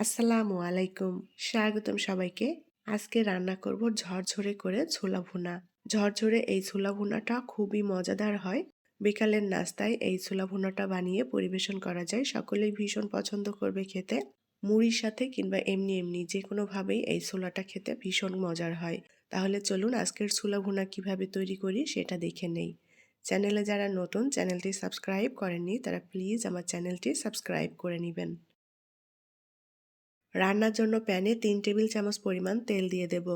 আসসালামু আলাইকুম। স্বাগতম সবাইকে। আজকে রান্না করব ঝরঝরে করে ছোলা ভুনা। ঝরঝরে এই ছোলা ভুনাটা খুবই মজাদার হয়। বিকালের নাস্তায় এই ছোলা ভুনাটা বানিয়ে পরিবেশন করা যায়। সকলেই ভীষণ পছন্দ করবে খেতে। মুড়ির সাথে কিংবা এমনি এমনি যে কোনোভাবেই এই ছোলাটা খেতে ভীষণ মজার হয়। তাহলে চলুন আজকের ছোলা ভুনা কীভাবে তৈরি করি সেটা দেখে নেই। চ্যানেলে যারা নতুন, চ্যানেলটি সাবস্ক্রাইব করেননি, তারা প্লিজ আমার চ্যানেলটি সাবস্ক্রাইব করে নেবেন। রান্নার জন্য প্যানে তিন টেবিল চামচ পরিমাণ তেল দিয়ে দেব।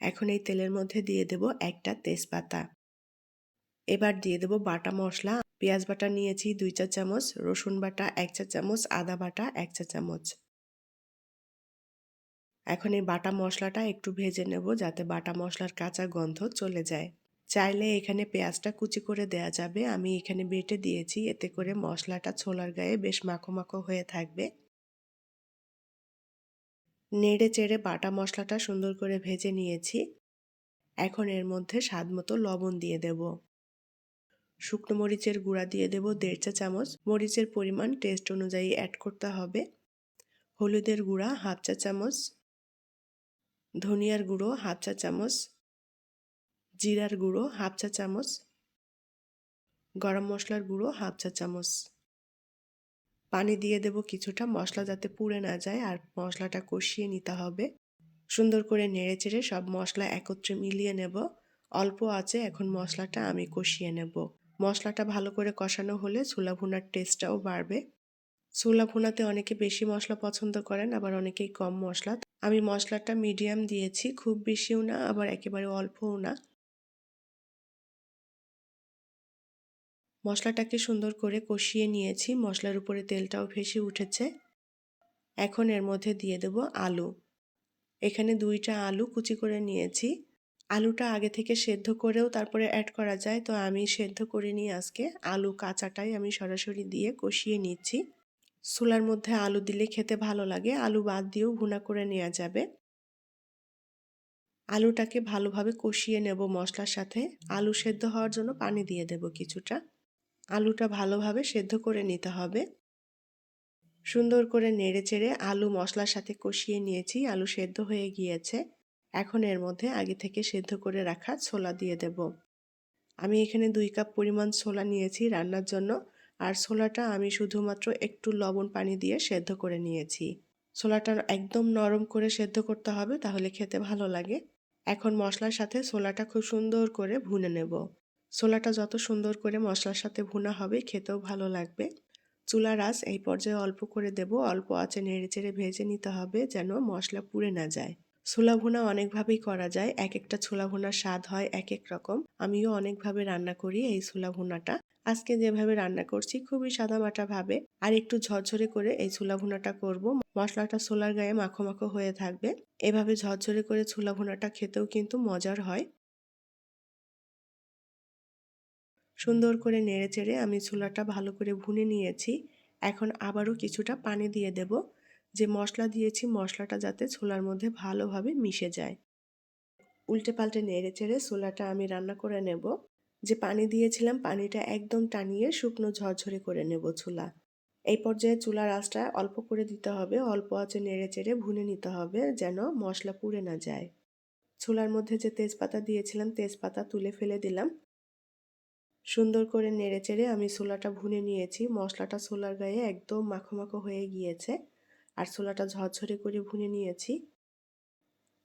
এখন এই তেলের মধ্যে দিয়ে দেব একটা তেজপাতা। এবার দিয়ে দেব বাটা মশলা। পেঁয়াজ বাটা নিয়েছি দুই চা চামচ, রসুন বাটা এক চা চামচ, আদা বাটা এক চা চামচ। এখন এই বাটা মশলাটা একটু ভেজে নেব যাতে বাটা মশলার কাঁচা গন্ধ চলে যায়। চাইলে এখানে পেঁয়াজটা কুচি করে দেয়া যাবে। আমি এখানে বেটে দিয়েছি। এতে করে মশলাটা ছোলার গায়ে বেশ মাখো মাখো হয়ে থাকবে। নেড়ে চেড়ে বাটা মশলাটা সুন্দর করে ভেজে নিয়েছি। এখন এর মধ্যে স্বাদ মতো লবণ দিয়ে দেব। শুকনো মরিচের গুঁড়া দিয়ে দেব দেড় চা চামচ। মরিচের পরিমাণ টেস্ট অনুযায়ী অ্যাড করতে হবে। হলুদের গুঁড়া হাফ চা চামচ। ধনিয়ার গুঁড়ো হাফ চা চামচ। জিরার গুঁড়ো হাফ চা চামচ। গরম মশলার গুঁড়ো হাফ চা চামচ। পানি দিয়ে দেব কিছুটা, মশলা যাতে পুড়ে না যায়, আর মশলাটা কষিয়ে নিতে হবে। সুন্দর করে নেড়ে চেড়ে সব মশলা একত্রে মিলিয়ে নেব। অল্প আছে, এখন মশলাটা আমি কষিয়ে নেব। মশলাটা ভালো করে কষানো হলে ছোলা ভুনার টেস্টটাও বাড়বে। ছোলা ভুনাতে অনেকে বেশি মশলা পছন্দ করেন, আবার অনেকেই কম মশলা। আমি মশলাটা মিডিয়াম দিয়েছি, খুব বেশিও না, আবার একেবারে অল্পও না। মশলাটাকে সুন্দর করে কষিয়ে নিয়েছি। মশলার উপরে তেলটাও ভেসে উঠেছে। এখন এর মধ্যে দিয়ে দেব আলু। এখানে দুইটা আলু কুচি করে নিয়েছি। আলুটা আগে থেকে সেদ্ধ করেও তারপরে অ্যাড করা যায়। তো আমি সেদ্ধ করে নিয়ে আজকে আলু কাঁচাটাই আমি সরাসরি দিয়ে কষিয়ে নিচ্ছি। চুলার মধ্যে আলু দিলে খেতে ভালো লাগে। আলু বাদ দিয়েও ভুনা করে নেওয়া যাবে। আলুটাকে ভালোভাবে কষিয়ে নেব মশলার সাথে। আলু সেদ্ধ হওয়ার জন্য পানি দিয়ে দেব কিছুটা। আলুটা ভালোভাবে সেদ্ধ করে নিতে হবে। সুন্দর করে নেড়ে চেড়ে আলু মশলার সাথে কষিয়ে নিয়েছি, আলু সেদ্ধ হয়ে গিয়েছে। এখন এর মধ্যে আগে থেকে সেদ্ধ করে রাখা ছোলা দিয়ে দেব। আমি এখানে দুই কাপ পরিমাণ ছোলা নিয়েছি রান্নার জন্য, আর ছোলাটা আমি শুধুমাত্র একটু লবণ পানি দিয়ে সেদ্ধ করে নিয়েছি। ছোলাটা একদম নরম করে সেদ্ধ করতে হবে, তাহলে খেতে ভালো লাগে। এখন মশলার সাথে ছোলাটা খুব সুন্দর করে ভুনে নেব। ছোলাটা যত সুন্দর করে মশলার সাথে ভুনা হবে, খেতেও ভালো লাগবে। চুলার আঁচ এই পর্যায়ে অল্প করে দেব। অল্প আঁচে নেড়ে চেড়ে ভেজে নিতে হবে যেন মশলা পুড়ে না যায়। ছোলা ভুনা অনেকভাবেই করা যায়। এক একটা ছোলা ভুনার স্বাদ হয় এক এক রকম। আমিও অনেকভাবে রান্না করি এই ছোলা ভুনাটা। আজকে যেভাবে রান্না করছি খুবই সাদামাটা ভাবে। আর একটু ঝরঝরে করে এই ছোলা ভুনাটা করব। মশলাটা ছোলার গায়ে মাখো মাখো হয়ে থাকবে। এভাবে ঝরঝরে করে ছোলা ভুনাটা খেতেও কিন্তু মজার হয়। সুন্দর করে নেড়ে চেড়ে আমি ছোলাটা ভালো করে ভুনে নিয়েছি। এখন আবারও কিছুটা পানি দিয়ে দেব। যে মশলা দিয়েছি, মশলাটা যাতে ছোলার মধ্যে ভালোভাবে মিশে যায়। উল্টে পাল্টে নেড়ে চেড়ে ছোলাটা আমি রান্না করে নেব। যে পানি দিয়েছিলাম, পানিটা একদম টানিয়ে শুকনো ঝরঝরে করে নেব ছোলা। এই পর্যায়ে চুলার আঁচটা অল্প করে দিতে হবে। অল্প আঁচে নেড়ে চেড়ে ভুনে নিতে হবে যেন মশলা পুড়ে না যায়। ছোলার মধ্যে যে তেজপাতা দিয়েছিলাম, তেজপাতা তুলে ফেলে দিলাম। সুন্দর করে নেড়ে চেড়ে আমি ছোলাটা ভুনে নিয়েছি। মশলাটা ছোলার গায়ে একদম মাখো মাখো হয়ে গিয়েছে। আর ছোলাটা ঝরঝরে করে ভুনে নিয়েছি।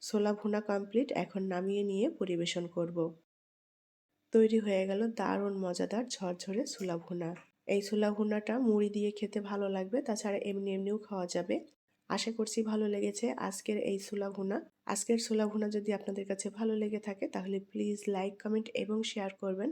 ছোলা ভুনা কমপ্লিট এখন নামিয়ে নিয়ে পরিবেশন করব। তৈরি হয়ে গেল দারুণ মজাদার ঝরঝরে ছোলা ভুনা। এই ছোলা ভুনাটা মুড়ি দিয়ে খেতে ভালো লাগবে, তাছাড়া এমনি এমনিও খাওয়া যাবে। আশা করছি ভালো লেগেছে আজকের এই ছোলা ভুনা। আজকের ছোলা ভুনা যদি আপনাদের কাছে ভালো লেগে থাকে, তাহলে প্লিজ লাইক কমেন্ট এবং শেয়ার করবেন।